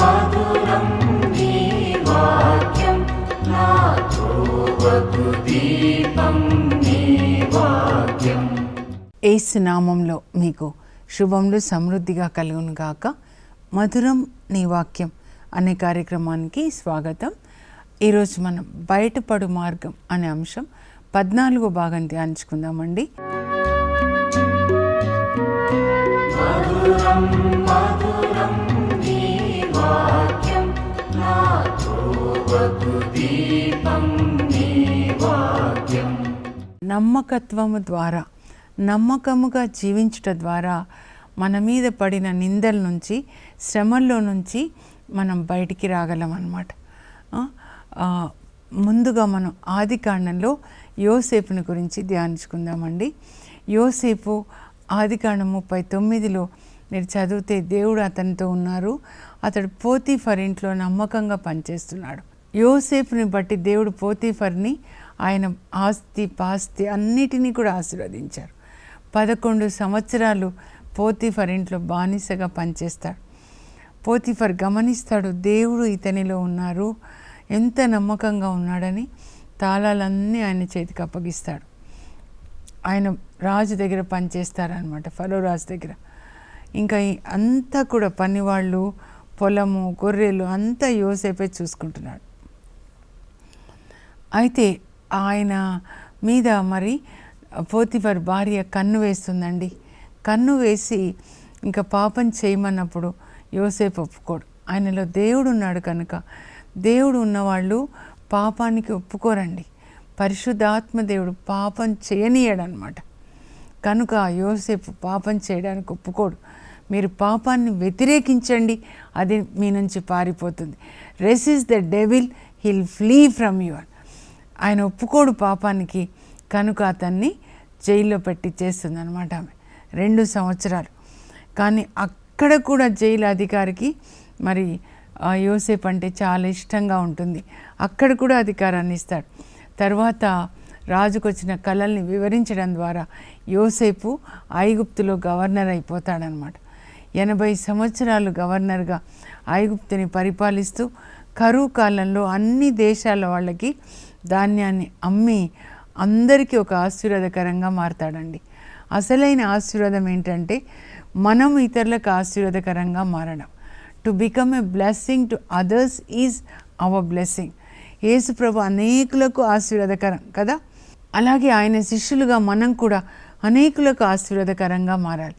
మధురం నీ వాక్యం నా త్రోవకు దీపం నీ వాక్యం ఏసు నామంలో మీకు శుభములు సమృద్ధిగా కలుగును గాక. మధురం నీ వాక్యం అనే కార్యక్రమానికి స్వాగతం. ఈరోజు మనం బయటపడు మార్గం అనే అంశం పద్నాలుగో భాగం ధ్యానించుకుందామండి. వాక్యం నా దీపం నీ వాక్యం. నమ్మకత్వము ద్వారా నమ్మకముగా జీవించుట ద్వారా మన మీద పడిన నిందల నుంచి శ్రమల్లో నుంచి మనం బయటికి రాగలం అన్నమాట ముందుగా మనం ఆది కాండంలో యోసేపుని గురించి ధ్యానించుకుందామండి. యోసేపు ఆది కాండం ముప్పై తొమ్మిదిలో మీరు చదివితే దేవుడు అతనితో ఉన్నారు. అతడు పోతీఫర్ ఇంట్లో నమ్మకంగా పనిచేస్తున్నాడు. యోసేపుని బట్టి దేవుడు పోతీఫర్ని ఆయన ఆస్తి పాస్తి అన్నిటినీ కూడా ఆశీర్వదించారు. పదకొండు సంవత్సరాలు పోతీఫర్ ఇంట్లో బానిసగా పనిచేస్తాడు. పోతీఫర్ గమనిస్తాడు దేవుడు ఇతనిలో ఉన్నారు ఎంత నమ్మకంగా ఉన్నాడని తాళాలన్నీ ఆయన చేతికి అప్పగిస్తాడు. ఆయన రాజు దగ్గర పనిచేస్తారనమాట ఫరో రాజు దగ్గర. ఇంకా ఈ అంతా కూడా పనివాళ్ళు పొలము గొర్రెలు అంతా యోసేపే చూసుకుంటున్నాడు. అయితే ఆయన మీద మరి పోతిఫర్ భార్య కన్ను వేస్తుందండి. కన్ను వేసి ఇంకా పాపం చేయమన్నప్పుడు యోసేపు ఒప్పుకోడు. ఆయనలో దేవుడు ఉన్నాడు కనుక దేవుడు ఉన్నవాళ్ళు పాపానికి ఒప్పుకోరండి. పరిశుద్ధాత్మ దేవుడు పాపం చేయనీయడనమాట కనుక యోసేపు పాపం చేయడానికి ఒప్పుకోడు. మీరు పాపాన్ని వ్యతిరేకించండి. అది మీ నుంచి పారిపోతుంది. Resist the devil he'll flee from your ఆయన ఒప్పుకోడు పాపానికి. కనుక అతన్ని జైల్లో పెట్టి చేస్తుంది అనమాట ఆమె. రెండు సంవత్సరాలు. కానీ అక్కడ కూడా జైలు అధికారికి మరి ఆ యోసేపు అంటే చాలా ఇష్టంగా ఉంటుంది. అక్కడ కూడా అధికారాన్ని ఇస్తాడు. తర్వాత రాజుకు వచ్చిన కళల్ని వివరించడం ద్వారా యోసేపు ఐగుప్తులో గవర్నర్ అయిపోతాడనమాట ఎనభై సంవత్సరాలు గవర్నర్గా ఐగుప్తుని పరిపాలిస్తూ కరువు కాలంలో అన్ని దేశాల వాళ్ళకి ధాన్యాన్ని అమ్మి అందరికీ ఒక ఆశీర్వాదకరంగా మారతాడండి. అసలైన ఆశీర్వాదం ఏంటంటే మనం ఇతరులకు ఆశీర్వాదకరంగా మారడం. To become a blessing to others is our blessing Yesu ప్రభు అనేకులకు ఆశీర్వాదకరం కదా? అలాగే ఆయన శిష్యులుగా మనం కూడా అనేకులకు ఆశీర్వాదకరంగా మారాలి.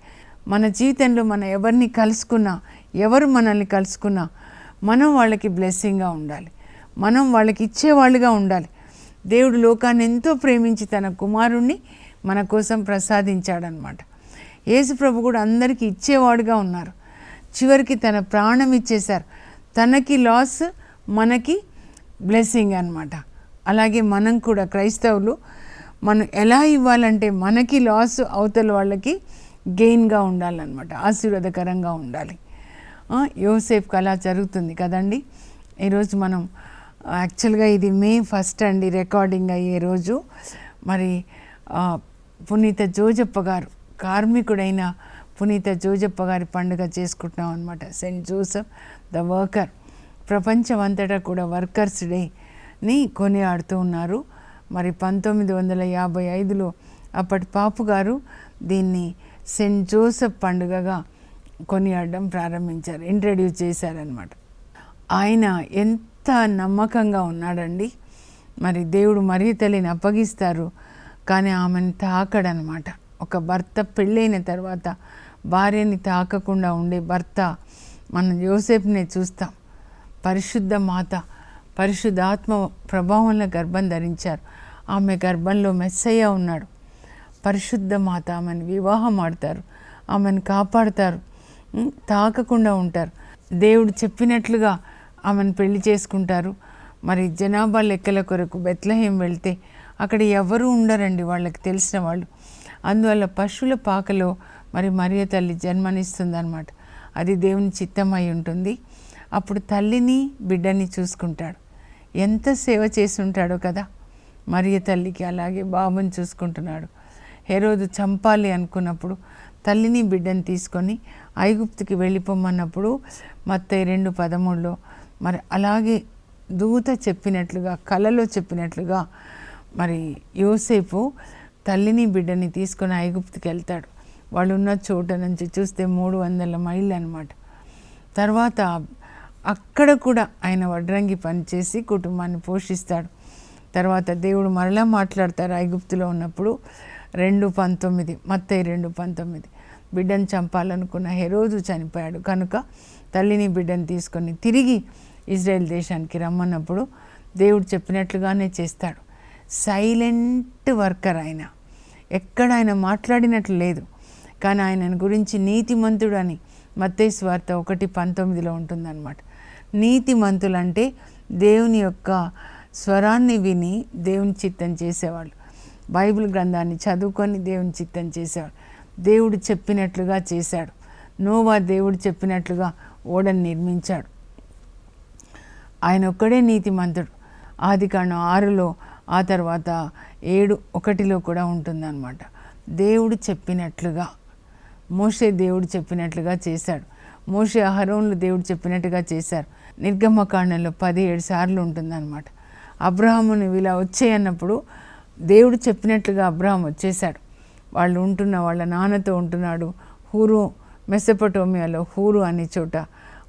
మన జీవితంలో మనం ఎవరిని కలుసుకున్నా ఎవరు మనల్ని కలుసుకున్నా మనం వాళ్ళకి బ్లెస్సింగ్గా ఉండాలి. మనం వాళ్ళకి ఇచ్చేవాళ్ళుగా ఉండాలి. దేవుడు లోకాన్ని ఎంతో ప్రేమించి తన కుమారుణ్ణి మన కోసం ప్రసాదించాడనమాట. యేసుప్రభు కూడా అందరికీ ఇచ్చేవాడుగా ఉన్నారు. చివరికి తన ప్రాణం ఇచ్చేశారు. తనకి లాస్ మనకి బ్లెస్సింగ్ అన్నమాట. అలాగే మనం కూడా క్రైస్తవులు మనం ఎలా ఇవ్వాలంటే మనకి లాస్ అవతల వాళ్ళకి గెయిన్గా ఉండాలన్నమాట ఆశీర్వాదకరంగా ఉండాలి. యోసేఫ్ కళ జరుగుతుంది కదండి. ఈరోజు మనం యాక్చువల్గా ఇది మే ఫస్ట్ అండి రికార్డింగ్ అయ్యే రోజు. మరి పునీత జోజప్ప గారు కార్మికుడైన పునీత జోజప్ప గారి పండుగ చేసుకుంటున్నాం అనమాట సెయింట్ జోసెఫ్ ద వర్కర్. ప్రపంచమంతటా కూడా వర్కర్స్ డేని కొనియాడుతూ ఉన్నారు. మరి పంతొమ్మిది వందల యాభై ఐదులో అప్పటి పాపు గారు దీన్ని సెయింట్ జోసెఫ్ పండుగగా కొనియాడడం ప్రారంభించారు ఇంట్రడ్యూస్ చేశారనమాట ఆయన ఎంత నమ్మకంగా ఉన్నాడండి. మరి దేవుడు మరీ తల్లిని అప్పగిస్తారు కానీ ఆమెను తాకడనమాట ఒక భర్త పెళ్ళైన తర్వాత భార్యని తాకకుండా ఉండే భర్త మనం యోసేపునే చూస్తాం. పరిశుద్ధ మాత పరిశుద్ధాత్మ ప్రభావంలో గర్భం ధరించారు. ఆమె గర్భంలో మెస్సయ్య ఉన్నాడు. పరిశుద్ధ మాత ఆమెను వివాహం ఆడతారు. ఆమెను కాపాడతారు. తాకకుండా ఉంటారు. దేవుడు చెప్పినట్లుగా ఆమెను పెళ్ళి చేసుకుంటారు. మరి జనాభా లెక్కల కొరకు బెత్లహేం వెళ్తే అక్కడ ఎవరు ఉండరండి వాళ్ళకి తెలిసిన వాళ్ళు. అందువల్ల పశువుల పాకలో మరి మరియ తల్లి జన్మనిస్తుందన్నమాట. అది దేవుని చిత్తమై ఉంటుంది. అప్పుడు తల్లిని బిడ్డని చూసుకుంటాడు. ఎంత సేవ చేసి ఉంటాడో కదా. మరియ తల్లికి అలాగే బాబుని చూసుకుంటున్నాడు. హెరోదు చంపాలి అనుకున్నప్పుడు తల్లిని బిడ్డని తీసుకొని ఐగుప్తుకి వెళ్ళిపోమన్నప్పుడు మత్తై రెండు పదమూడులో మరి అలాగే దూత చెప్పినట్లుగా కలలో చెప్పినట్లుగా మరి యోసేపు తల్లిని బిడ్డని తీసుకొని ఐగుప్తుకి వెళ్తాడు. వాళ్ళు ఉన్న చోట నుంచి చూస్తే మూడు వందల మైళ్ళు అనమాట తర్వాత అక్కడ కూడా ఆయన వడ్రంగి పనిచేసి కుటుంబాన్ని పోషిస్తాడు. తర్వాత దేవుడు మరలా మాట్లాడతారు ఐగుప్తులో ఉన్నప్పుడు రెండు పంతొమ్మిది మత్తయి రెండు పంతొమ్మిది. బిడ్డను చంపాలనుకున్న హెరోజు చనిపోయాడు. కనుక తల్లిని బిడ్డను తీసుకొని తిరిగి ఇజ్రాయెల్ దేశానికి రమ్మన్నప్పుడు దేవుడు చెప్పినట్లుగానే చేస్తాడు. సైలెంట్ వర్కర్ ఆయన. ఎక్కడ ఆయన మాట్లాడినట్లు లేదు. కానీ ఆయన గురించి నీతిమంతుడు అని మత్తయి స్వార్త ఒకటి పంతొమ్మిదిలో ఉంటుందన్నమాట. నీతిమంతులు అంటే దేవుని యొక్క స్వరాన్ని విని దేవుని చిత్తం చేసేవాళ్ళు. బైబిల్ గ్రంథాన్ని చదువుకొని దేవుని చిత్తం చేశాడు. దేవుడు చెప్పినట్లుగా చేశాడు. నోవా దేవుడు చెప్పినట్లుగా ఓడని నిర్మించాడు. ఆయన ఒక్కడే నీతిమంతుడు. ఆది కాండం ఆరులో ఆ తర్వాత ఏడు ఒకటిలో కూడా ఉంటుందన్నమాట. దేవుడు చెప్పినట్లుగా మోషే దేవుడు చెప్పినట్లుగా చేశాడు. మోషే అహరోన్లు దేవుడు చెప్పినట్టుగా చేశారు. నిర్గమకాండంలో పదిహేడు సార్లు ఉంటుందన్నమాట. అబ్రహాముని ఇలా వచ్చేయన్నప్పుడు దేవుడు చెప్పినట్లుగా అబ్రహాం వచ్చేసాడు వాళ్ళు ఉంటున్న వాళ్ళ నాన్నతో ఉంటున్నాడు. హూరు మెసపటోమియాలో హూరు అనే చోట.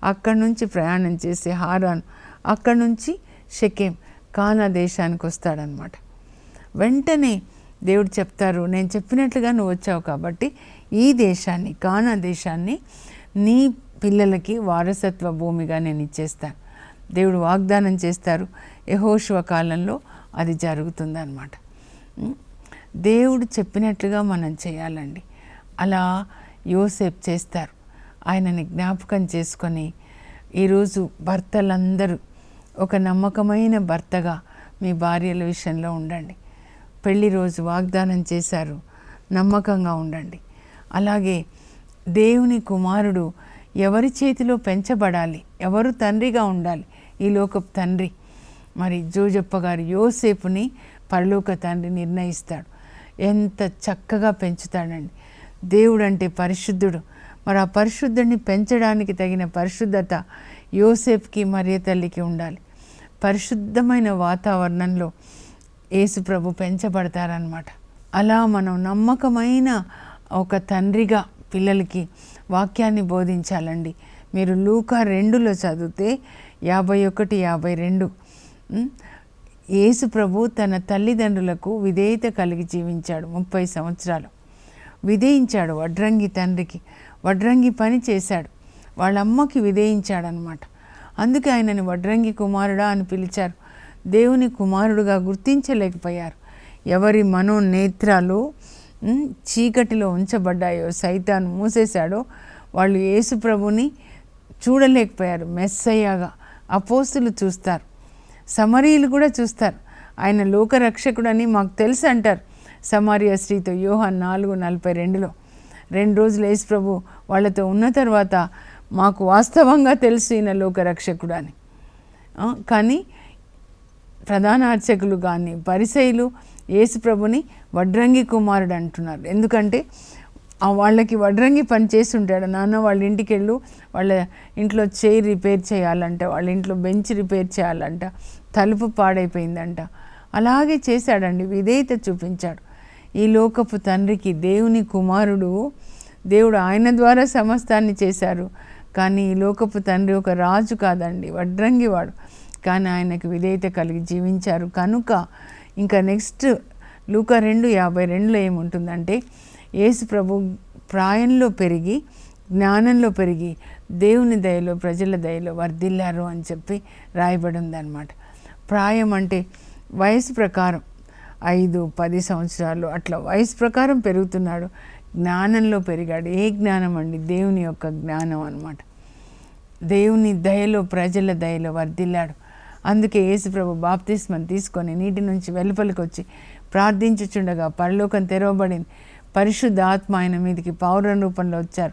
అక్కడి నుంచి ప్రయాణం చేసి హారాన్ అక్కడి నుంచి షకేం కానా దేశానికి వస్తాడనమాట వెంటనే దేవుడు చెప్తారు నేను చెప్పినట్లుగా నువ్వు వచ్చావు కాబట్టి ఈ దేశాన్ని కానా దేశాన్ని నీ పిల్లలకి వారసత్వ భూమిగా నేను ఇచ్చేస్తాను. దేవుడు వాగ్దానం చేస్తారు. యహోశివ కాలంలో అది జరుగుతుందన్నమాట. దేవుడు చెప్పినట్లుగా మనం చేయాలండి. అలా యోసేపు చేస్తారు. ఆయనని జ్ఞాపకం చేసుకొని ఈరోజు భర్తలందరూ ఒక నమ్మకమైన భర్తగా మీ భార్యల విషయంలో ఉండండి. పెళ్ళి రోజు వాగ్దానం చేశారు. నమ్మకంగా ఉండండి. అలాగే దేవుని కుమారుడు ఎవరి చేతిలో పెంచబడాలి? ఎవరు తండ్రిగా ఉండాలి? ఈ లోకపు తండ్రి. మరి జోజప్ప గారు యోసేపుని పరలోక తండ్రి నిర్ణయిస్తాడు. ఎంత చక్కగా పెంచుతాడండి. దేవుడు అంటే పరిశుద్ధుడు. మరి ఆ పరిశుద్ధుడిని పెంచడానికి తగిన పరిశుద్ధత యోసేఫ్కి మరియ తల్లికి ఉండాలి. పరిశుద్ధమైన వాతావరణంలో యేసు ప్రభు పెంచబడతారనమాట అలా మనం నమ్మకమైన ఒక తండ్రిగా పిల్లలకి వాక్యాన్ని బోధించాలండి. మీరు లూకా రెండులో చదివితే యాభై ఒకటి యాభై రెండు యేసు ప్రభు తన తల్లిదండ్రులకు విధేయత కలిగి జీవించాడు ముప్పై సంవత్సరాలు. విధేయించాడు వడ్రంగి తండ్రికి. వడ్రంగి పని చేశాడు. వాళ్ళ అమ్మకి విధేయించాడనమాట అందుకే ఆయనని వడ్రంగి కుమారుడా అని పిలిచారు. దేవుని కుమారుడుగా గుర్తించలేకపోయారు. ఎవరి మనోనేత్రాలు చీకటిలో ఉంచబడ్డాయో సైతాన్ మూసేశాడో వాళ్ళు యేసు ప్రభుని చూడలేకపోయారు. మెస్సయ్యాగా అపోస్తులు చూస్తారు. సమరీయులు కూడా చూస్తారు. ఆయన లోకరక్షకుడని మాకు తెలుసు అంటారు. సమరియ స్త్రీతో యోహాన్ నాలుగు నలభై రెండులో. రెండు రోజులు యేసు ప్రభు వాళ్ళతో ఉన్న తర్వాత మాకు వాస్తవంగా తెలుసు ఈయన లోకరక్షకుడు అని కానీ ప్రధాన అర్చకులు కానీ పరిసయులు యేసు ప్రభుని వడ్రంగి కుమారుడు అంటున్నారు. ఎందుకంటే వాళ్ళకి వడ్రంగి పని చేస్తుంటాడు నాన్న వాళ్ళ ఇంటికి వెళ్ళు వాళ్ళ ఇంట్లో చైర్ రిపేర్ చేయాలంట వాళ్ళ ఇంట్లో బెంచ్ రిపేర్ చేయాలంట తలుపు పాడైపోయిందంట. అలాగే చేశాడండి విధేయత చూపించాడు. ఈ లోకపు తండ్రికి దేవుని కుమారుడు దేవుడు ఆయన ద్వారా సమస్తాన్ని చేశారు. కానీ ఈ లోకపు తండ్రి ఒక రాజు కాదండి వడ్రంగి వాడు. కానీ ఆయనకు విధేయత కలిగి జీవించారు. కనుక ఇంకా నెక్స్ట్ లూక రెండు యాభై రెండులో ఏముంటుందంటే యేసు ప్రభు ప్రాయంలో పెరిగి జ్ఞానంలో పెరిగి దేవుని దయలో ప్రజల దయలో వర్ధిల్లారు అని చెప్పి రాయబడి ఉందన్నమాట ప్రాయం అంటే వయసు ప్రకారం ఐదు పది సంవత్సరాలు అట్లా వయసు ప్రకారం పెరుగుతున్నాడు. జ్ఞానంలో పెరిగాడు. ఏ జ్ఞానం అండి? దేవుని యొక్క జ్ఞానం అనమాట దేవుని దయలో ప్రజల దయలో వర్ధిల్లాడు. అందుకే యేసుప్రభు బాప్తిస్మని తీసుకొని నీటి నుంచి వెలుపలికి వచ్చి ప్రార్థించుచుండగా పరలోకం తెరవబడింది. పరిశుద్ధ ఆత్మ ఆయన మీదకి పౌర రూపంలో వచ్చారు.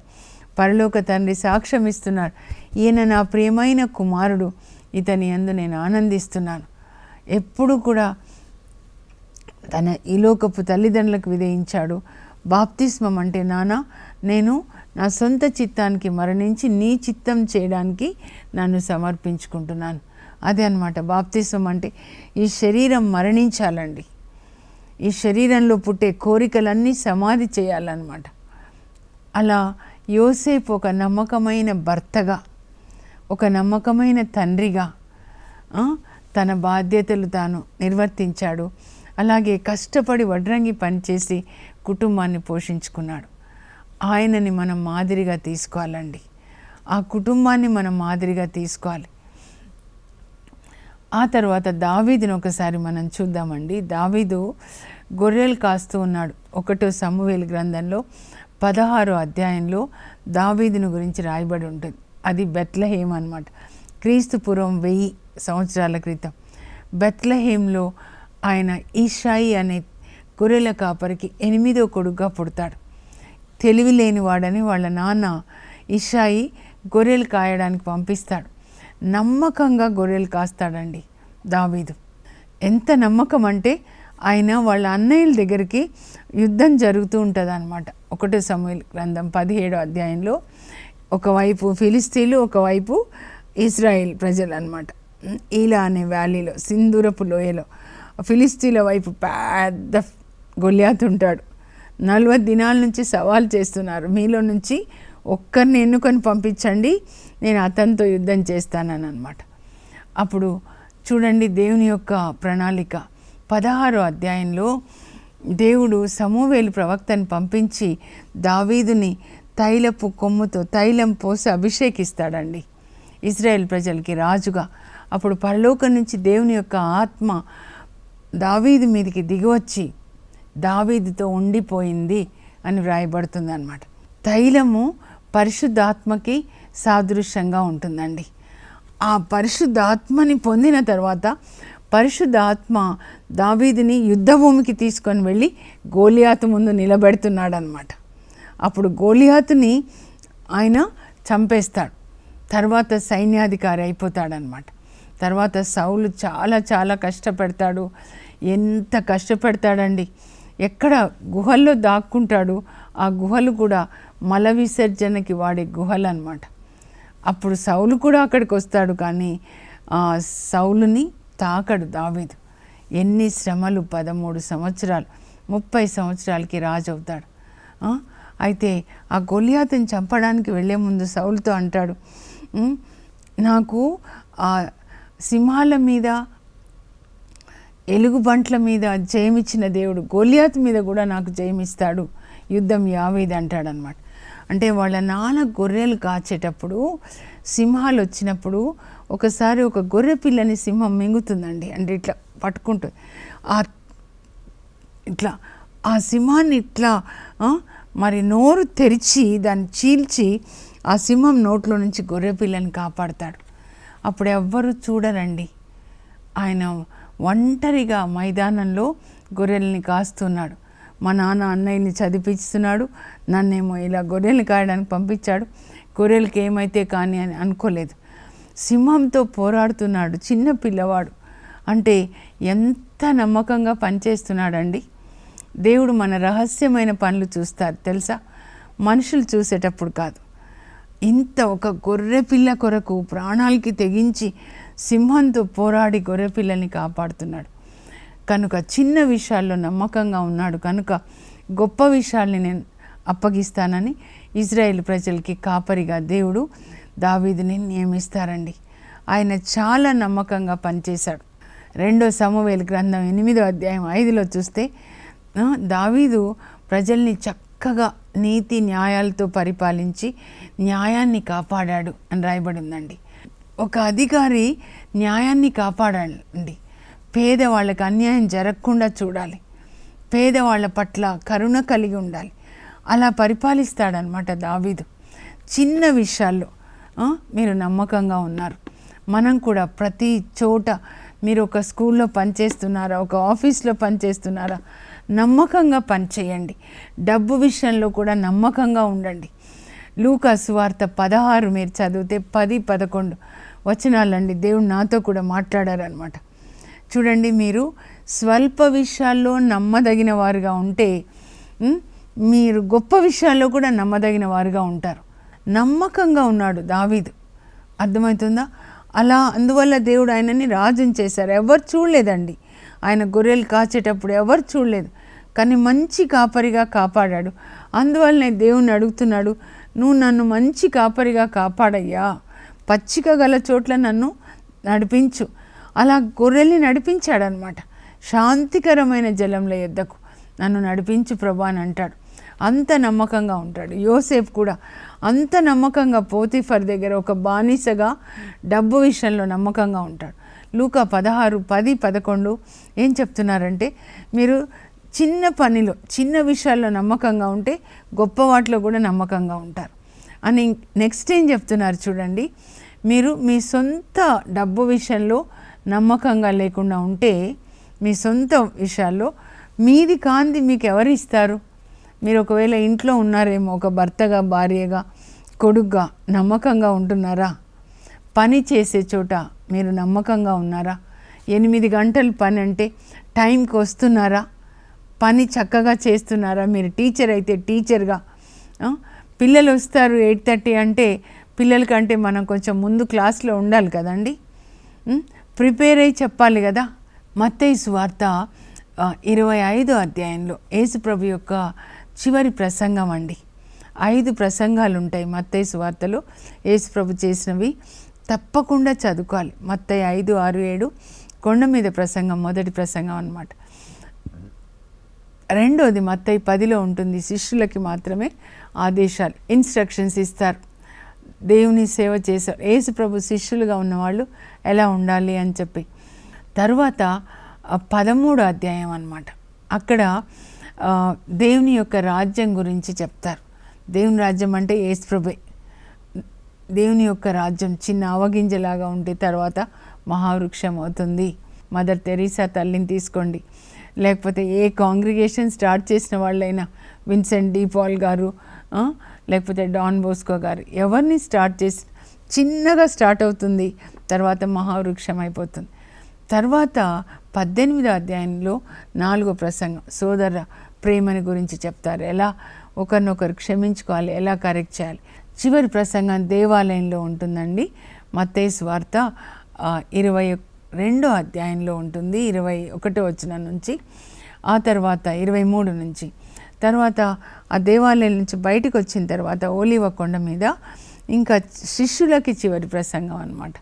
పరలోక తండ్రి సాక్ష్యం ఇస్తున్నారు. ఈయన నా ప్రియమైన కుమారుడు. ఇతని యందు నేను ఆనందిస్తున్నాను. ఎప్పుడు కూడా తన ఈ లోకపు తల్లిదండ్రులకు విధేయించాడు. బాప్తిస్మం అంటే నానా నేను నా సొంత చిత్తానికి మరణించి నీ చిత్తం చేయడానికి నన్ను సమర్పించుకుంటున్నాను. అదే అనమాట బాప్తిస్మం అంటే ఈ శరీరం మరణించాలండి. ఈ శరీరంలో పుట్టే కోరికలన్నీ సమాధి చేయాలన్నమాట. అలా యోసేపు ఒక నమ్మకమైన భర్తగా ఒక నమ్మకమైన తండ్రిగా తన బాధ్యతలు తాను నిర్వర్తించాడు. అలాగే కష్టపడి వడ్రంగి పనిచేసి కుటుంబాన్ని పోషించుకున్నాడు. ఆయనని మనం మాదిరిగా తీసుకోవాలండి. ఆ కుటుంబాన్ని మనం మాదిరిగా తీసుకోవాలి. ఆ తర్వాత దావీదుని ఒకసారి మనం చూద్దామండి. దావీదు గొర్రెలు కాస్తూ ఉన్నాడు. ఒకటో సమ్మువేలు గ్రంథంలో పదహారో అధ్యాయంలో దావీదుని గురించి రాయబడి ఉంటుంది. అది బెత్లహేమ్ అనమాట క్రీస్తు పూర్వం వెయ్యి సంవత్సరాల క్రితం. బెత్లహేమ్లో ఆయన ఈషాయి అనే గొర్రెల కాపరికి ఎనిమిదో కొడుకుగా పుడతాడు. తెలివి లేనివాడని వాళ్ళ నాన్న ఇషాయి గొర్రెలు కాయడానికి పంపిస్తాడు. నమ్మకంగా గొర్రెలు కాస్తాడండి దావీదు. ఎంత నమ్మకం అంటే ఆయన వాళ్ళ అన్నయ్యల దగ్గరికి యుద్ధం జరుగుతూ ఉంటుంది అనమాట ఒకటో సమూహ గ్రంథం పదిహేడో అధ్యాయంలో ఒకవైపు ఫిలిస్తీన్లు ఒకవైపు ఇజ్రాయిల్ ప్రజలు అనమాట ఈలా అనే వ్యాలీలో సింధూరపు లోయలో ఫిలిస్తీన్ల వైపు పెద్ద గొల్యాత్ ఉంటాడు. నలభై దినాల నుంచి సవాల్ చేస్తున్నారు. మీలో నుంచి ఒక్కరిని ఎన్నుకొని పంపించండి నేను అతనితో యుద్ధం చేస్తానని అనమాట అప్పుడు చూడండి దేవుని యొక్క ప్రణాళిక. పదహారో అధ్యాయంలో దేవుడు సమూవేలు ప్రవక్తను పంపించి దావీదుని తైలపు కొమ్ముతో తైలం పోసి అభిషేకిస్తాడండి. ఇజ్రాయెల్ ప్రజలకి రాజుగా. అప్పుడు పరలోకం నుంచి దేవుని యొక్క ఆత్మ దావీదు మీదకి దిగివచ్చి దావీదుతో ఉండిపోయింది అని వ్రాయబడుతుంది అనమాట తైలము పరిశుద్ధాత్మకి సాదృశ్యంగా ఉంటుందండి. ఆ పరిశుద్ధాత్మని పొందిన తర్వాత పరిశుద్ధాత్మ దావీదిని యుద్ధభూమికి తీసుకొని వెళ్ళి గోలియాతు ముందు నిలబెడుతున్నాడు అనమాట అప్పుడు గోలియాతుని ఆయన చంపేస్తాడు. తర్వాత సైన్యాధికారి అయిపోతాడనమాట తర్వాత సౌలు చాలా చాలా కష్టపడతాడు. ఎంత కష్టపడతాడండి. ఎక్కడ గుహల్లో దాక్కుంటాడు ఆ గుహలు కూడా మల విసర్జనకి వాడే గుహలు అనమాట అప్పుడు సౌలు కూడా అక్కడికి వస్తాడు కానీ ఆ సౌలుని తాకడు దావీదు. ఎన్ని శ్రమలు పదమూడు సంవత్సరాలు ముప్పై సంవత్సరాలకి రాజు అవుతాడు అయితే ఆ గొలియాతని చంపడానికి వెళ్ళే ముందు సౌలుతో అంటాడు నాకు ఆ సింహాల మీద ఎలుగుబంట్ల మీద జయమిచ్చిన దేవుడు గోలియాత్ మీద కూడా నాకు జయమిస్తాడు. యుద్ధం యావేది అంటాడనమాట అంటే వాళ్ళ నాన్న గొర్రెలు కాచేటప్పుడు సింహాలు వచ్చినప్పుడు ఒకసారి ఒక గొర్రె పిల్లని సింహం మింగుతుందండి. అంటే ఇట్లా పట్టుకుంటుంది ఆ ఇట్లా ఆ సింహాన్ని ఇట్లా మరి నోరు తెరిచి దాన్ని చీల్చి ఆ సింహం నోట్లో నుంచి గొర్రె పిల్లని కాపాడతాడు. అప్పుడు ఎవ్వరు చూడరండి. ఆయన ఒంటరిగా మైదానంలో గొర్రెల్ని కాస్తున్నాడు. మా నాన్న అన్నయ్యని చదివిస్తున్నాడు నన్నేమో ఇలా గొర్రెలు కాయడానికి పంపించాడు. గొర్రెలకి ఏమైతే కానీ అని అనుకోలేదు. సింహంతో పోరాడుతున్నాడు చిన్న పిల్లవాడు. అంటే ఎంత నమ్మకంగా పనిచేస్తున్నాడండి. దేవుడు మన రహస్యమైన పనులు చూస్తారు తెలుసా? మనుషులు చూసేటప్పుడు కాదు. ఇంత ఒక గొర్రె పిల్ల కొరకు ప్రాణాలకి తెగించి సింహంతో పోరాడి గొర్రె పిల్లని కాపాడుతున్నాడు. కనుక చిన్న విషయాల్లో నమ్మకంగా ఉన్నాడు కనుక గొప్ప విషయాల్ని నేను అప్పగిస్తానని ఇజ్రాయెల్ ప్రజలకి కాపరిగా దేవుడు దావీదుని నియమిస్తారండి. ఆయన చాలా నమ్మకంగా పనిచేశాడు. రెండో సమవేలు గ్రంథం ఎనిమిదో అధ్యాయం ఐదులో చూస్తే దావీదు ప్రజల్ని చక్కగా నీతి న్యాయాలతో పరిపాలించి న్యాయాన్ని కాపాడాడు అని రాయబడి ఉందండి ఒక అధికారి న్యాయాన్ని కాపాడండి పేదవాళ్ళకి అన్యాయం జరగకుండా చూడాలి. పేదవాళ్ళ పట్ల కరుణ కలిగి ఉండాలి. అలా పరిపాలిస్తాడనమాట దావీదు. చిన్న విషయాల్లో మీరు నమ్మకంగా ఉన్నారు. మనం కూడా ప్రతి చోట మీరు ఒక స్కూల్లో పనిచేస్తున్నారా ఒక ఆఫీస్లో పనిచేస్తున్నారా నమ్మకంగా పనిచేయండి. డబ్బు విషయంలో కూడా నమ్మకంగా ఉండండి. లూకాసు వార్త పదహారు మీరు చదివితే పది పదకొండు వచనాలండి దేవుడు నాతో కూడా మాట్లాడారనమాట చూడండి మీరు స్వల్ప విషయాల్లో నమ్మదగిన వారుగా ఉంటే మీరు గొప్ప విషయాల్లో కూడా నమ్మదగిన వారుగా ఉంటారు. నమ్మకంగా ఉన్నాడు దావీదు. అర్థమవుతుందా? అలా అందువల్ల దేవుడు ఆయనని రాజుని చేశారు. ఎవరు చూడలేదండి. ఆయన గొర్రెలు కాచేటప్పుడు ఎవరు చూడలేదు. కానీ మంచి కాపరిగా కాపాడాడు. అందువల్లనే దేవుణ్ణి అడుగుతున్నాడు నువ్వు నన్ను మంచి కాపరిగా కాపాడయ్యా. పచ్చిక గల చోట్ల నన్ను నడిపించు. అలా గొర్రెల్ని నడిపించాడనమాట. శాంతికరమైన జలంల యొద్దకు నన్ను నడిపించు ప్రభా అని అంటాడు. అంత నమ్మకంగా ఉంటాడు. యోసేఫ్ కూడా అంత నమ్మకంగా పోతిఫర్ దగ్గర ఒక బానిసగా డబ్బు విషయంలో నమ్మకంగా ఉంటాడు. లూకా పదహారు పది పదకొండు ఏం చెప్తున్నారంటే మీరు చిన్న పనిలో చిన్న విషయాల్లో నమ్మకంగా ఉంటే గొప్ప వాటిలో కూడా నమ్మకంగా ఉంటారు. అని నెక్స్ట్ ఏం చెప్తున్నారు చూడండి మీరు మీ సొంత డబ్బు విషయంలో నమ్మకంగా లేకుండా ఉంటే మీ సొంత విషయాల్లో మీది కాంది మీకు ఎవరు ఇస్తారు మీరు ఒకవేళ ఇంట్లో ఉన్నారేమో ఒక భర్తగా భార్యగా కొడుగ్గా నమ్మకంగా ఉంటున్నారా? పని చేసే చోట మీరు నమ్మకంగా ఉన్నారా? ఎనిమిది గంటలు పని అంటే టైంకి వస్తున్నారా? పని చక్కగా చేస్తున్నారా? మీరు టీచర్ అయితే టీచర్గా పిల్లలు వస్తారు ఎయిట్ థర్టీ అంటే పిల్లల కంటే మనం కొంచెం ముందు క్లాస్లో ఉండాలి కదండి? ప్రిపేర్ అయి చెప్పాలి కదా. మత్తయి వార్త ఇరవై ఐదో అధ్యాయంలో యేసుప్రభు యొక్క చివరి ప్రసంగం అండి. ఐదు ప్రసంగాలు ఉంటాయి మత్తయి సువార్తలో యేసుప్రభు చేసినవి తప్పకుండా చదువుకోవాలి. మత్తయి ఐదు ఆరు ఏడు కొండ మీద ప్రసంగం మొదటి ప్రసంగం అనమాట రెండోది మత్తయి పదిలో ఉంటుంది. శిష్యులకి మాత్రమే ఆదేశాలు ఇన్స్ట్రక్షన్స్ ఇస్తారు. దేవుని సేవ చేశారు యేసు ప్రభు శిష్యులుగా ఉన్నవాళ్ళు ఎలా ఉండాలి అని చెప్పి. తర్వాత పదమూడు అధ్యాయం అన్నమాట. అక్కడ దేవుని యొక్క రాజ్యం గురించి చెప్తారు. దేవుని రాజ్యం అంటే యేసు ప్రభే దేవుని యొక్క రాజ్యం చిన్న అవగింజలాగా ఉంటే తర్వాత మహావృక్షం అవుతుంది. మదర్ తెరీసా తల్లిని తీసుకోండి. లేకపోతే ఏ కాంగ్రిగేషన్ స్టార్ట్ చేసిన వాళ్ళైనా విన్సెంట్ డి పాల్ గారు లేకపోతే డాన్ బోస్కో గారు ఎవరిని స్టార్ట్ చేసి చిన్నగా స్టార్ట్ అవుతుంది తర్వాత మహావృక్షం అయిపోతుంది. తర్వాత పద్దెనిమిదో అధ్యాయంలో నాలుగో ప్రసంగం సోదర ప్రేమని గురించి చెప్తారు. ఎలా ఒకరినొకరు క్షమించుకోవాలి ఎలా కరెక్ట్ చేయాలి. చివరి ప్రసంగం దేవాలయంలో ఉంటుందండి. మత్తేస్ వార్త ఇరవై రెండో అధ్యాయంలో ఉంటుంది ఇరవై ఒకటో వచ్చిన నుంచి ఆ తర్వాత ఇరవై మూడు నుంచి. తర్వాత ఆ దేవాలయం నుంచి బయటకు వచ్చిన తర్వాత ఓలివ కొండ మీద ఇంకా శిష్యులకి చివరి ప్రసంగం అనమాట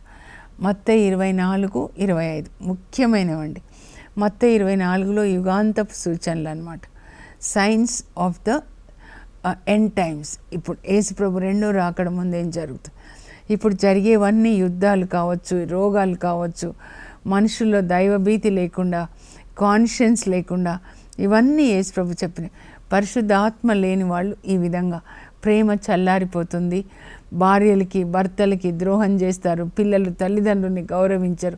మత్త ఇరవై నాలుగు ఇరవై ఐదు. ముఖ్యమైనవండి. మత్త ఇరవై నాలుగులో యుగాంతపు సూచనలు అనమాట signs of the end times ఇప్పుడు యేసు ప్రభు రెండో రాకడ ముందు ఏం జరుగుతుంది? ఇప్పుడు జరిగేవన్నీ యుద్ధాలు కావచ్చు రోగాలు కావచ్చు మనుషుల్లో దైవభీతి లేకుండా కాన్షియన్స్ లేకుండా ఇవన్నీ యేసు ప్రభు పరిశుద్ధాత్మ లేని వాళ్ళు ఈ విధంగా ప్రేమ చల్లారిపోతుంది. భార్యలకి భర్తలకి ద్రోహం చేస్తారు. పిల్లలు తల్లిదండ్రుల్ని గౌరవించరు.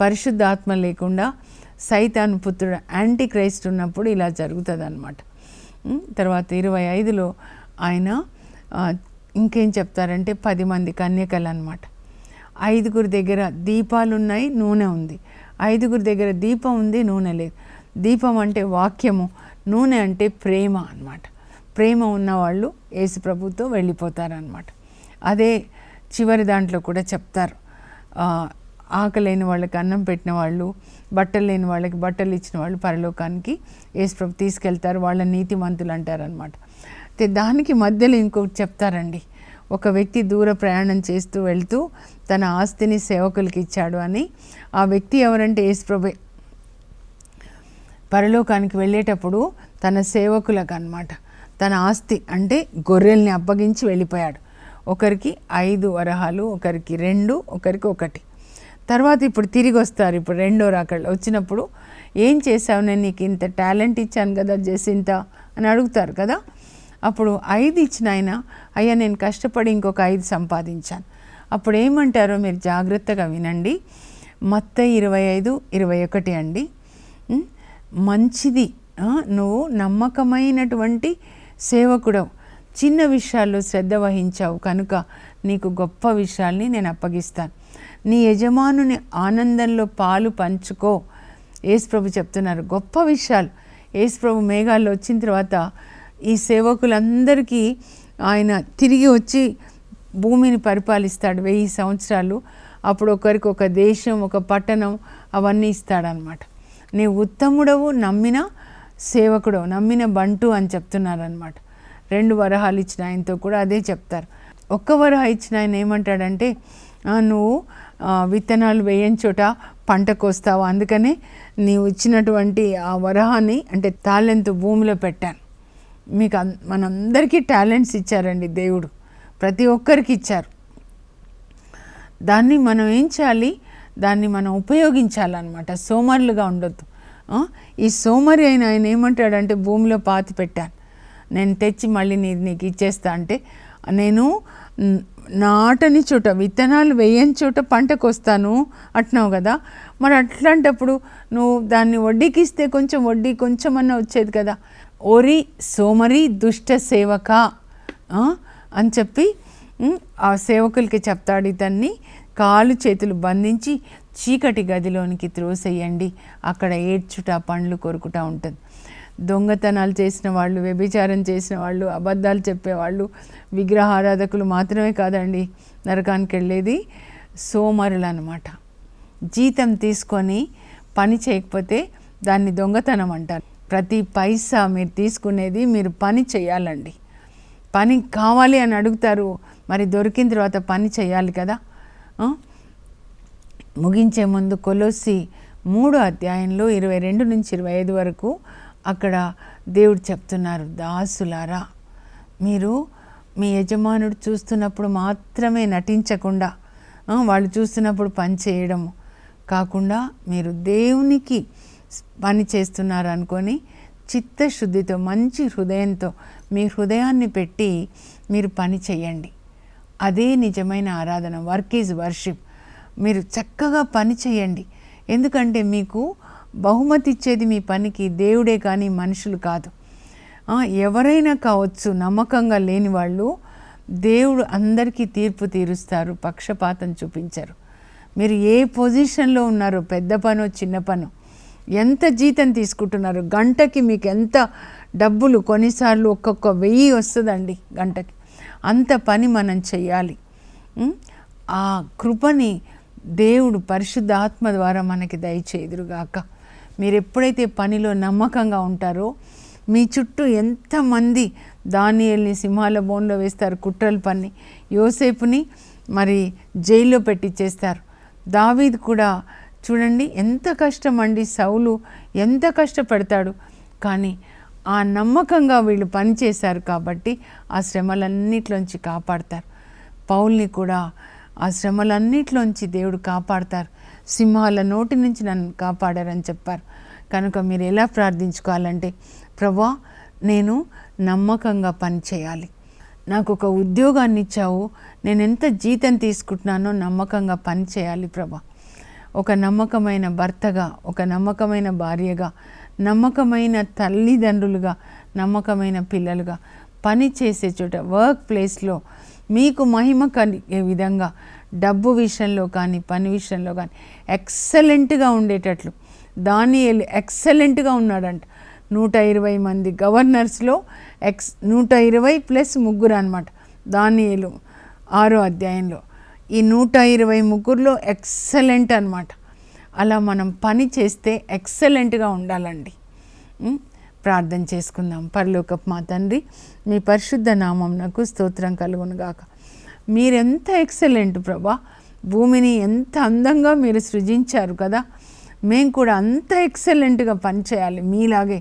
పరిశుద్ధాత్మ లేకుండా సైతాను పుత్రుడు యాంటీ క్రైస్ట్ ఉన్నప్పుడు ఇలా జరుగుతుంది అనమాట తర్వాత ఇరవై ఐదులో ఆయన ఇంకేం చెప్తారంటే పది మంది కన్యకలు అనమాట ఐదుగురి దగ్గర దీపాలు ఉన్నాయి నూనె ఉంది. ఐదుగురి దగ్గర దీపం ఉంది నూనె లేదు. దీపం అంటే వాక్యము. నూనె అంటే ప్రేమ అన్నమాట. ప్రేమ ఉన్నవాళ్ళు యేసు ప్రభుతో వెళ్ళిపోతారనమాట అదే చివరి దాంట్లో కూడా చెప్తారు. ఆకలేని వాళ్ళకి అన్నం పెట్టిన వాళ్ళు బట్టలు లేని వాళ్ళకి బట్టలు ఇచ్చిన వాళ్ళు పరలోకానికి యేసుప్రభు తీసుకెళ్తారు వాళ్ళ నీతిమంతులు అంటారనమాట అయితే దానికి మధ్యలో ఇంకొకటి చెప్తారండి. ఒక వ్యక్తి దూర ప్రయాణం చేస్తూ వెళ్తూ తన ఆస్తిని సేవకులకి ఇచ్చాడు అని. ఆ వ్యక్తి ఎవరంటే యేసుప్రభే పరలోకానికి వెళ్ళేటప్పుడు తన సేవకులకు అనమాట తన ఆస్తి అంటే గొర్రెల్ని అప్పగించి వెళ్ళిపోయాడు. ఒకరికి ఐదు వరహాలు ఒకరికి రెండు ఒకరికి ఒకటి. తర్వాత ఇప్పుడు తిరిగి వస్తారు. ఇప్పుడు రెండో రాకళ్ళు వచ్చినప్పుడు ఏం చేశావు? నేను నీకు ఇంత టాలెంట్ ఇచ్చాను కదా జెసింత అని అడుగుతారు కదా. అప్పుడు ఐదు ఇచ్చిన ఆయన అయ్యా నేను కష్టపడి ఇంకొక ఐదు సంపాదించాను. అప్పుడు ఏమంటారో మీరు జాగ్రత్తగా వినండి. మొత్తం ఇరవై ఐదు ఇరవై ఒకటి అండి. మంచిది. నువ్వు నమ్మకమైనటువంటి సేవకుడవు. చిన్న విషయాల్లో శ్రద్ధ వహించావు కనుక నీకు గొప్ప విషయాల్ని నేను అప్పగిస్తాను. నీ యజమానుని ఆనందంలో పాలు పంచుకో. ఏసుప్రభు చెప్తున్నారు గొప్ప విషయాలు. ఏసుప్రభు మేఘాల్లో వచ్చిన తర్వాత ఈ సేవకులందరికీ ఆయన తిరిగి వచ్చి భూమిని పరిపాలిస్తాడు వెయ్యి సంవత్సరాలు. అప్పుడు ఒకరికి ఒక దేశం ఒక పట్టణం అవన్నీ ఇస్తాడనమాట నీ ఉత్తముడవు నమ్మిన సేవకుడవు నమ్మిన బంటు అని చెప్తున్నారనమాట రెండు వరహాలు ఇచ్చిన ఆయనతో కూడా అదే చెప్తారు. ఒక్క వరహ ఇచ్చిన ఆయన ఏమంటాడంటే నువ్వు విత్తనాలు వేయని చోట పంట కోస్తావు. అందుకనే నీవు ఇచ్చినటువంటి ఆ వరహాన్ని అంటే టాలెంట్ భూమిలో పెట్టాను. మీకు మనందరికీ టాలెంట్స్ ఇచ్చారండి దేవుడు. ప్రతి ఒక్కరికి ఇచ్చారు. దాన్ని మనం ఏం చేయాలి? దాన్ని మనం ఉపయోగించాలన్నమాట. సోమరులుగా ఉండొద్దు. ఈ సోమరి అయిన ఆయన ఏమంటాడంటే భూమిలో పాతి పెట్టాను. నేను తెచ్చి మళ్ళీ నీ నీకు ఇచ్చేస్తా. అంటే నేను నాటని చోట విత్తనాలు వేయని చోట పంటకు వస్తాను అంటున్నావు కదా. మరి అట్లాంటప్పుడు నువ్వు దాన్ని వడ్డీకి ఇస్తే కొంచెం వడ్డీ కొంచెం అన్నా వచ్చేది కదా. ఓరి సోమరి దుష్ట సేవక అని చెప్పి ఆ సేవకులకి చెప్తాడు ఇతన్ని. కాలు చేతులు బంధించి చీకటి గదిలోనికి త్రోసేయండి. అక్కడ ఏడ్చుట పండ్లు కొరుకుట ఉంటుంది. దొంగతనాలు చేసిన వాళ్ళు వ్యభిచారం చేసిన వాళ్ళు అబద్ధాలు చెప్పేవాళ్ళు విగ్రహారాధకులు మాత్రమే కాదండి. నరకానికి వెళ్ళేది సోమరులు అనమాట జీతం తీసుకొని పని చేయకపోతే దాన్ని దొంగతనం అంటారు. ప్రతి పైసా మీరు తీసుకునేది మీరు పని చేయాలండి. పని కావాలి అని అడుగుతారు. మరి దొరికిన తర్వాత పని చేయాలి కదా. ముగించే ముందు కొలోసి మూడు అధ్యాయంలో ఇరవై రెండు నుంచి ఇరవై ఐదు వరకు అక్కడ దేవుడు చెప్తున్నారు దాసులారా మీరు మీ యజమానుడు చూస్తున్నప్పుడు మాత్రమే నటించకుండా వాళ్ళు చూస్తున్నప్పుడు పని చేయడము కాకుండా మీరు దేవునికి పని చేస్తున్నారు అనుకొని చిత్తశుద్ధితో మంచి హృదయంతో మీ హృదయాన్ని పెట్టి మీరు పని చేయండి. అదే నిజమైన ఆరాధన వర్క్ ఈజ్ వర్షిప్. మీరు చక్కగా పని చేయండి. ఎందుకంటే మీకు బహుమతి ఇచ్చేది మీ పనికి దేవుడే కానీ మనుషులు కాదు. ఎవరైనా కావచ్చు నమ్మకంగా లేని వాళ్ళు దేవుడు అందరికీ తీర్పు తీరుస్తారు పక్షపాతం చూపించరు. మీరు ఏ పొజిషన్లో ఉన్నారో పెద్ద పనో చిన్న పనో ఎంత జీతం తీసుకుంటున్నారు గంటకి మీకు ఎంత డబ్బులు కొన్నిసార్లు ఒక్కొక్క వెయ్యి వస్తుందండి గంటకి. అంత పని మనం చేయాలి ఆ కృపని దేవుడు పరిశుద్ధాత్మ ద్వారా మనకి దయచేదురుగాక మీరు ఎప్పుడైతే పనిలో నమ్మకంగా ఉంటారో మీ చుట్టూ ఎంతమంది దానియల్ని సింహాల బోన్లో వేస్తారు కుట్రలు పని యోసేపుని మరి జైల్లో పెట్టించేస్తారు దావీద్ కూడా చూడండి ఎంత కష్టం అండి సౌలు ఎంత కష్టపడతాడు. కానీ ఆ నమ్మకంగా వీళ్ళు పనిచేశారు కాబట్టి ఆ శ్రమలన్నిట్లోంచి కాపాడతారు. పౌల్ని కూడా ఆ శ్రమలన్నిట్లోంచి దేవుడు కాపాడతారు. సింహాల నోటి నుంచి నన్ను కాపాడారని చెప్పారు. కనుక మీరు ఎలా ప్రార్థించుకోవాలంటే ప్రభా నేను నమ్మకంగా పనిచేయాలి. నాకు ఒక ఉద్యోగాన్ని ఇచ్చావు. నేను ఎంత జీతం తీసుకుంటున్నానో నమ్మకంగా పనిచేయాలి ప్రభా. ఒక నమ్మకమైన భర్తగా ఒక నమ్మకమైన భార్యగా నమ్మకమైన తల్లిదండ్రులుగా నమ్మకమైన పిల్లలుగా పని చేసే చోట వర్క్ ప్లేస్లో మీకు మహిమ కలిగే విధంగా డబ్బు విషయంలో కానీ పని విషయంలో కానీ ఎక్సలెంట్గా ఉండేటట్లు. దాని ఎక్సలెంట్గా ఉన్నాడంట. నూట ఇరవై మంది గవర్నర్స్లో ఎక్స్ నూట ఇరవై ప్లస్ ముగ్గురు అనమాట దానియలు ఆరో అధ్యాయంలో. ఈ నూట ఇరవై ముగ్గురులో ఎక్సలెంట్ అనమాట అలా మనం పని చేస్తే ఎక్సలెంట్గా ఉండాలండి. ప్రార్థన చేసుకుందాం. పరలోకపు మా తండ్రి మీ పరిశుద్ధ నామం నాకు స్తోత్రం కలుగునుగాక. మీరెంత ఎక్సలెంట్ ప్రభా! భూమిని ఎంత అందంగా మీరు సృజించారు కదా! మేము కూడా అంత ఎక్సలెంట్గా పని చేయాలి. మీలాగే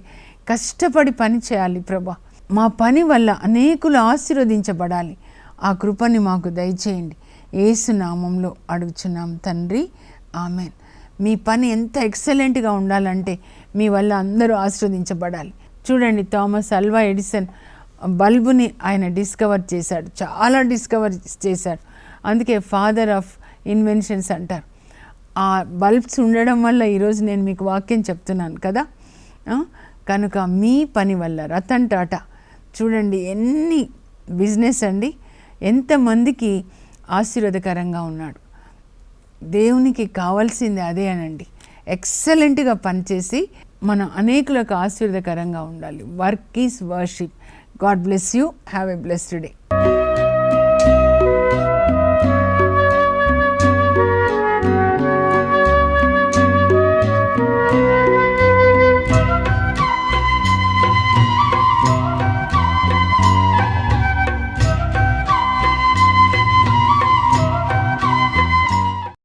కష్టపడి పని చేయాలి ప్రభా! మా పని వల్ల అనేకులు ఆశీర్వదించబడాలి. ఆ కృపని మాకు దయచేయండి. ఏసు నామంలో అడుగుచున్నాం తండ్రి. ఆమెన్. మీ పని ఎంత ఎక్సలెంట్గా ఉండాలంటే మీ వల్ల అందరూ ఆస్వాదించబడాలి చూడండి థామస్ అల్వా ఎడిసన్ బల్బుని ఆయన డిస్కవర్ చేశాడు. చాలా డిస్కవర్ చేశాడు. అందుకే ఫాదర్ ఆఫ్ ఇన్వెన్షన్స్ అంటారు. ఆ బల్బ్స్ ఉండడం వల్ల ఈరోజు నేను మీకు వాక్యం చెప్తున్నాను కదా? కనుక మీ పని వల్ల రతన్ టాటా చూడండి ఎన్ని బిజినెస్ అండి. ఎంతమందికి ఆశీర్వాదకరంగా ఉన్నాడు. దేవునికి కావాల్సింది అదే అనండి. ఎక్సలెంట్గా పనిచేసి మనం అనేకులకు ఆశీర్వదకరంగా ఉండాలి. Work is worship. God bless you. Have a blessed day.